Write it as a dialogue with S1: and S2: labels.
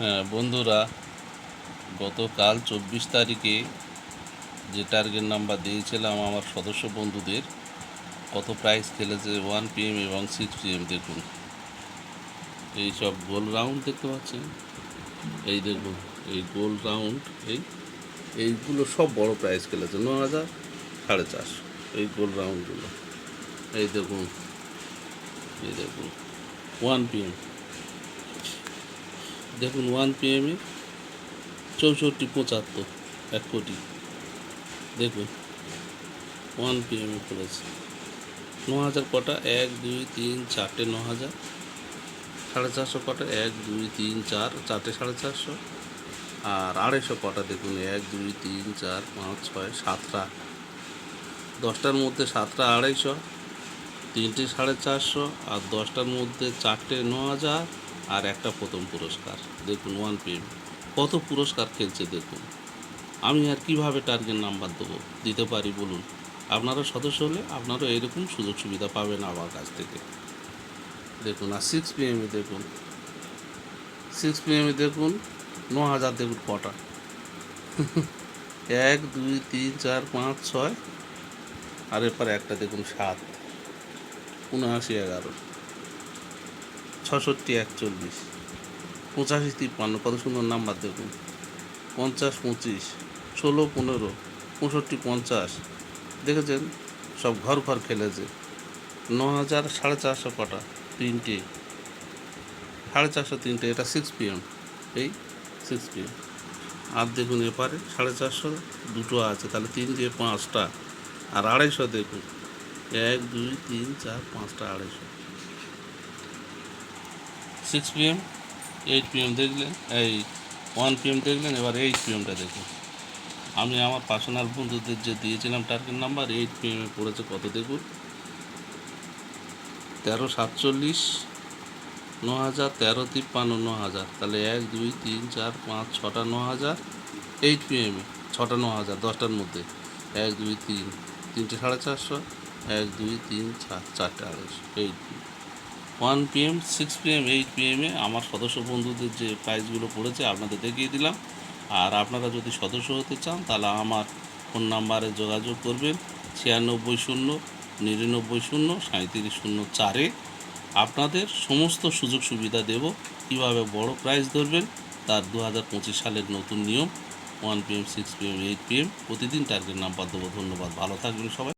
S1: হ্যাঁ বন্ধুরা, গতকাল চব্বিশ তারিখে যে টার্গেট নাম্বার দিয়েছিলাম আমার সদস্য বন্ধুদের, কত প্রাইস খেলেছে ওয়ান পিএম এবং সিক্স পিএম দেখুন। এই সব গোল রাউন্ড দেখতে পাচ্ছেন? এই দেখুন, এই গোল রাউন্ড এই, এইগুলো সব বড় প্রাইস খেলেছে, ন হাজার সাড়ে চারশো, এই গোল। রাউন্ডগুলো এই দেখুন এই দেখুন ওয়ান পিএম দেখুন ওয়ান পিএমে চৌষট্টি, পঁচাত্তর, এক কোটি। দেখুন ওয়ান পিএমে পড়েছে ন হাজার কটা, এক, দুই, তিন, চারটে ন হাজার সাড়ে চারশো কটা, এক, দুই, তিন, চার, চারটে সাড়ে চারশো। আর আড়াইশো কটা, দেখুন, এক, দুই, তিন, চার, পাঁচ, ছয়, সাতটা। দশটার মধ্যে সাতটা আড়াইশো, তিনটে সাড়ে চারশো, আর দশটার মধ্যে চারটে ন হাজার আর একটা প্রথম পুরস্কার। দেখুন ওয়ান পিএম কত পুরস্কার খেলছে, দেখুন। আমি আর কীভাবে টার্গেট নাম্বার দেবো? দিতে পারি, বলুন। আপনারা সদস্য হলে আপনারা এরকম সুযোগ সুবিধা পাবেন আমার কাছ থেকে। দেখুন, আর সিক্স পিএমে দেখুন। সিক্স পিএমে দেখুন ন হাজার দেখুন কটা। এক, দুই, তিন, চার, পাঁচ, ছয়। আর এরপর একটা দেখুন, সাত। উনআশি, এগারো। ছষট্টি, একচল্লিশ। পঁচাশি, তিপ্পান্ন। কত সুন্দর নাম্বার দেখুন পঞ্চাশ, পঁচিশ। ষোলো, পনেরো। পঁয়ষট্টি, পঞ্চাশ। দেখেছেন? সব ঘর ঘর খেলেছে। ন হাজার সাড়ে চারশো কটা তিনটে। সাড়ে চারশো তিনটে, এটা সিক্স পিএম এই সিক্স পিএম আর দেখুন এপারে সাড়ে চারশো দুটো আছে, তাহলে তিন দিয়ে পাঁচটা। আর আড়াইশো দেখুন। এক, দুই, তিন, চার, পাঁচটা, আড়াইশো। সিক্স পিএম এইট পিএম দেখলেন, এই ওয়ান পিএম দেখলেন, এবার এইট পিএমটা দেখুন। আমি আমার পার্সোনাল বন্ধুদের যে দিয়েছিলাম টার্গেট নাম্বার এইট পিএমে পড়েছে কত দেখুন? তেরো সাতচল্লিশ ন হাজার তেরো তিপ্পান্ন ন হাজার তাহলে এক, দুই, তিন, চার, পাঁচ, ছটা ন হাজার এইট পিএমে ছটা ন হাজার দশটার মধ্যে। এক, দুই, তিন, তিনটে সাড়ে চারশো, এক, দুই, তিন, চার, চারটে আড়াইশো eight PM one PM, six PM, eight পিএমে আমার সদস্য বন্ধুদের যে প্রাইজগুলো পড়েছে আপনাদের দেখিয়ে দিলাম। আর আপনারা যদি সদস্য হতে চান, তাহলে আমার ফোন নাম্বারে যোগাযোগ করবেন, ছিয়ানব্বই শূন্য, নিরানব্বই শূন্য সাঁত্রিশ শূন্য চারে আপনাদের সমস্ত সুযোগ সুবিধা দেব, কীভাবে বড় প্রাইজ ধরবেন, তার দু হাজার পঁচিশ সালের নতুন নিয়ম, one PM, six PM, eight PM. প্রতিদিন টার্গেট নাম্বার দেবো। ধন্যবাদ। ভালো থাকবেন সবাই।